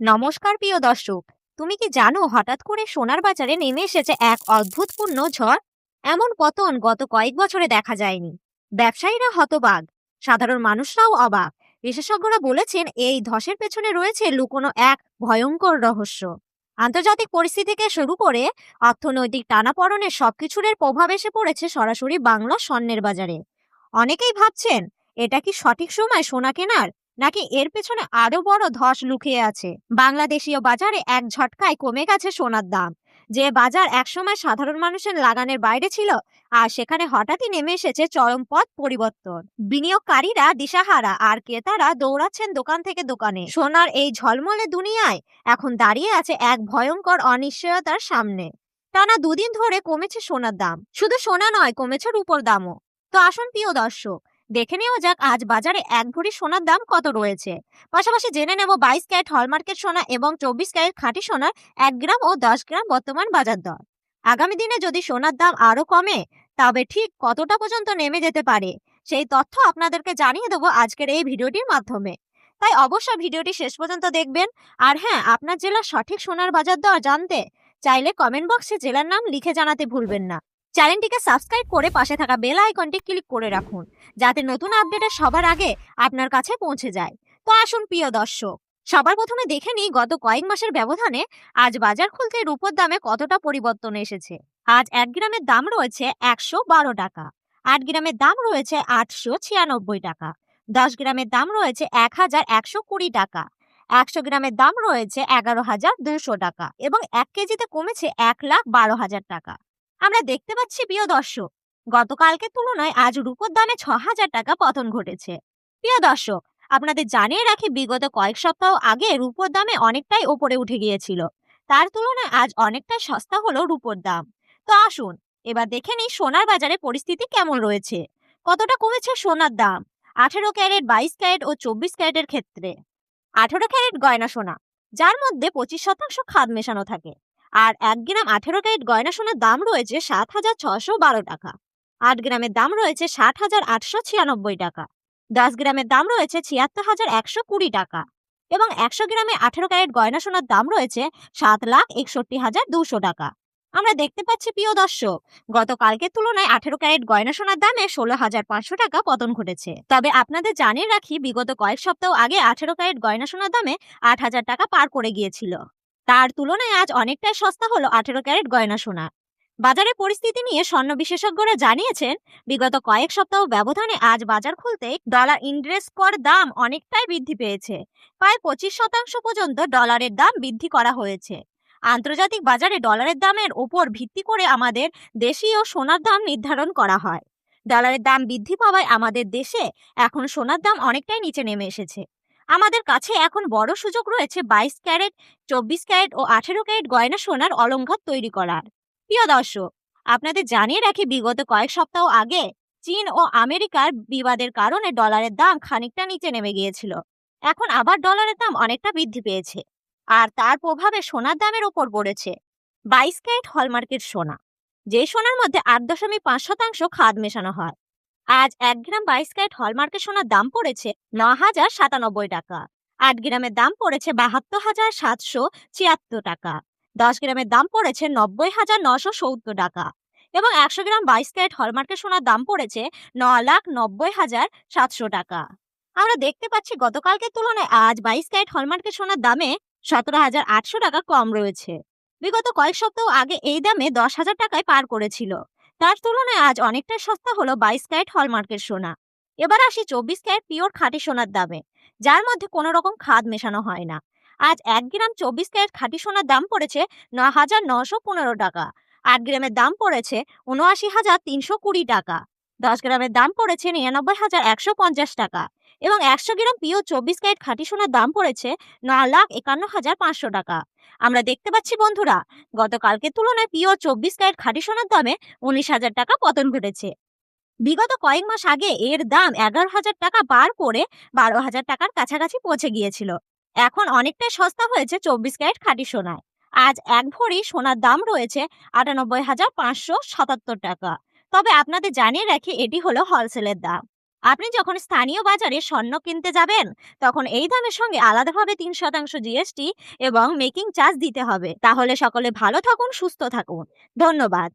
নমস্কার, প্রিয় দর্শক। তুমি কি জানো হঠাৎ করে সোনার বাজারে নেমে এসেছে এক অদ্ভুতপূর্ণ ঝড়? এমন পতন গত কয়েক বছরে দেখা যায়নি। ব্যবসায়ীরা হতবাক, সাধারণ মানুষরাও অবাক। বিশেষজ্ঞরা বলেছেন এই ধসের পেছনে রয়েছে লুকোনো এক ভয়ঙ্কর রহস্য। আন্তর্জাতিক পরিস্থিতি থেকে শুরু করে অর্থনৈতিক টানাপড়নে সবকিছুর প্রভাব এসে পড়েছে সরাসরি বাংলা স্বর্ণের বাজারে। অনেকেই ভাবছেন, এটা কি সঠিক সময় সোনা কেনার নাকি এর পেছনে আরও বড় ধস লুকিয়ে আছে? বাংলাদেশীয় বাজারে এক ঝটকায় কমে গেছে সোনার দাম। যে বাজার একসময় সাধারণ মানুষের লাগানের বাইরে ছিল, আর সেখানে হঠাৎই নেমে এসেছে চরম পথ পরিবর্তন। বিনিয়োগকারীরা দিশাহারা, আর ক্রেতারা দৌড়াচ্ছেন দোকান থেকে দোকানে। সোনার এই ঝলমলে দুনিয়ায় এখন দাঁড়িয়ে আছে এক ভয়ঙ্কর অনিশ্চয়তার সামনে। টানা দুদিন ধরে কমেছে সোনার দাম। শুধু সোনা নয়, কমেছে রূপোর দামও। তো আসুন প্রিয় দর্শক দেখে নেওয়া যাক আজ বাজারে এক ভরি সোনার দাম কত রয়েছে। পাশাপাশি জেনে নেব বাইশ ক্যারেট হলমার্কের সোনা এবং চব্বিশ ক্যারেট খাঁটি সোনার এক গ্রাম ও দশ গ্রাম বর্তমান বাজার দর। আগামী দিনে যদি সোনার দাম আরও কমে, তবে ঠিক কতটা পর্যন্ত নেমে যেতে পারে, সেই তথ্য আপনাদেরকে জানিয়ে দেবো আজকের এই ভিডিওটির মাধ্যমে। তাই অবশ্যই ভিডিওটি শেষ পর্যন্ত দেখবেন। আর হ্যাঁ আপনার জেলার সঠিক সোনার বাজার দর জানতে চাইলে কমেন্ট বক্সে জেলার নাম লিখে জানাতে ভুলবেন না। চ্যানেলটিকে সাবস্ক্রাইব করে পাশে থাকা বেল আইকনটি ক্লিক করে রাখুন, যাতে নতুন আপডেটের সবার আগে আপনার কাছে পৌঁছে যায়। তো আসুন, প্রিয় দর্শক, সবার প্রথমে দেখে নিই গত কয়েক মাসের ব্যবধানে আজ বাজার খুলতে রূপোর দামে কতটা পরিবর্তন এসেছে। আজ এক গ্রামের দাম রয়েছে একশো বারো টাকা, আট গ্রামের দাম রয়েছে আটশো ছিয়ানব্বই টাকা, দশ গ্রামের দাম রয়েছে এক হাজার একশো কুড়ি টাকা, একশো গ্রামের দাম রয়েছে এগারো হাজার দুশো টাকা এবং এক কেজিতে কমেছে এক লাখ বারো হাজার টাকা। আমরা দেখতে পাচ্ছি, প্রিয় দর্শক গতকালকের তুলনায় আজ রূপোর দামে ছ হাজার টাকা পতন ঘটেছে। প্রিয় দর্শক, আপনাদের জানিয়ে রাখি, বিগত কয়েক সপ্তাহ আগে রূপোর দামে অনেকটাই ওপরে উঠে গিয়েছিল। তার তুলনায় আজ অনেকটাই সস্তা হলো রূপোর দাম। তো আসুন, এবার দেখে নিই সোনার বাজারে পরিস্থিতি কেমন রয়েছে। কতটা কমেছে সোনার দাম? আঠেরো ক্যারেট, বাইশ ক্যারেট ও চব্বিশ ক্যারেটের ক্ষেত্রে। আঠেরো ক্যারেট গয়না সোনা, যার মধ্যে পঁচিশ শতাংশ খাদ মেশানো থাকে। আর এক গ্রাম আঠেরো ক্যারেট গয়না সোনার দাম রয়েছে সাত হাজার ছশো বারো টাকা। আট গ্রামের দাম রয়েছে ষাট হাজার আটশো ছিয়ানব্বই টাকা। দশ গ্রামের দাম রয়েছে ছিয়াত্তর হাজার একশো কুড়ি টাকা এবং একশো গ্রামে আঠেরো ক্যারেট গয়না সোনার দাম রয়েছে সাত লাখ একষট্টি হাজার দুশো টাকা। আমরা দেখতে পাচ্ছি, প্রিয় দর্শক, গতকালকের তুলনায় আঠেরো ক্যারেট গয়না সোনার দামে ষোলো হাজার পাঁচশো টাকা পতন ঘটেছে। তবে আপনাদের জানিয়ে রাখি, বিগত কয়েক সপ্তাহ আগে আঠেরো ক্যারেট গয়না সোনার দামে আট হাজার টাকা পার করে গিয়েছিল। তার তুলনায় আজ অনেকটাই সস্তা হলো আঠেরো ক্যারেট গয়না সোনা। বাজারের পরিস্থিতি নিয়ে স্বর্ণ বিশেষজ্ঞরা জানিয়েছেন, বিগত কয়েক সপ্তাহ ব্যবধানে আজ বাজার খুলতে ডলার ইন্টারেস্ট কর দাম অনেকটাই বৃদ্ধি পেয়েছে। প্রায় পঁচিশ শতাংশ পর্যন্ত ডলারের দাম বৃদ্ধি করা হয়েছে। আন্তর্জাতিক বাজারে ডলারের দামের ওপর ভিত্তি করে আমাদের দেশীয় সোনার দাম নির্ধারণ করা হয়। ডলারের দাম বৃদ্ধি পাওয়ায় আমাদের দেশে এখন সোনার দাম অনেকটাই নিচে নেমে এসেছে। আমাদের কাছে এখন বড় সুযোগ রয়েছে বাইশ ক্যারেট, চব্বিশ ক্যারেট ও আঠেরো ক্যারেট গয়না সোনার অলংকার তৈরি করার। প্রিয় দর্শক, আপনাদের জানিয়ে রাখি বিগত কয়েক সপ্তাহ আগে চীন ও আমেরিকার বিবাদের কারণে ডলারের দাম খানিকটা নিচে নেমে গিয়েছিল। এখন আবার ডলারের দাম অনেকটা বৃদ্ধি পেয়েছে আর তার প্রভাবে সোনার দামের ওপর পড়েছে। বাইশ ক্যারেট হলমার্কের সোনা, যে সোনার মধ্যে আট দশমিক পাঁচ শতাংশ খাদ মেশানো হয়। আজ এক গ্রাম বাইশ ক্যারেট হলমার্কের সোনার দাম পড়েছে ন হাজার সাতানব্বই টাকা। আট গ্রামের দাম পড়েছে বাহাত্তর হাজার সাতশো ছিয়াত্তর টাকা। দশ গ্রামের দাম পড়েছে নব্বই হাজার নশো সত্তর টাকা। এবং একশো গ্রাম বাইশ ক্যারেট হলমার্কের সোনার দাম পড়েছে ন লাখ নব্বই হাজার সাতশো টাকা। আমরা দেখতে পাচ্ছি গতকালকের তুলনায় আজ বাইশ ক্যারেট হলমার্কের সোনার দামে সতেরো হাজার আটশো টাকা কম রয়েছে। বিগত কয়েক সপ্তাহ আগে এই দামে দশ হাজার টাকায় পার করেছিল। তার তুলনায় আজ অনেকটা সস্তা হলো বাইশ ক্যারেট হলমার্কের সোনা। এবার আসি চব্বিশ ক্যারেট পিওর খাঁটি সোনার দামে, যার মধ্যে কোনো রকম খাদ মেশানো হয় না। আজ এক গ্রাম চব্বিশ ক্যারেট খাঁটি সোনার দাম পড়েছে ন হাজার নশো পনেরো টাকা, আট গ্রামের দাম পড়েছে উনআশি হাজার তিনশো কুড়ি টাকা, দশ গ্রামের দাম পড়েছে নিরানব্বই হাজার একশো পঞ্চাশ টাকা। এবং একশো গ্রাম পিও চব্বিশ ক্যারেট খাঁটি সোনার দাম পড়েছে ন লাখ একান্ন হাজার পাঁচশো টাকা। আমরা দেখতে পাচ্ছি, বন্ধুরা, গতকালকের তুলনায় পিও চব্বিশ ক্যারেট খাঁটি সোনার দামে উনিশ হাজার টাকা পতন ঘটেছে। বিগত কয়েক মাস আগে এর দাম এগারো হাজার টাকা পার করে বারো হাজার টাকার কাছাকাছি পৌঁছে গিয়েছিল। এখন অনেকটাই সস্তা হয়েছে চব্বিশ ক্যারেট খাঁটি সোনায়। আজ এক ভরি সোনার দাম রয়েছে আটানব্বই হাজার পাঁচশো সাতাত্তর টাকা। তবে আপনাদের জানিয়ে রাখি, এটি হলো হোলসেলের দাম। আপনি যখন স্থানীয় বাজারে স্বর্ণ কিনতে যাবেন, তখন এই দামের সঙ্গে আলাদাভাবে তিন শতাংশ জিএসটি এবং মেকিং চার্জ দিতে হবে। তাহলে সকলে ভালো থাকুন, সুস্থ থাকুন। ধন্যবাদ।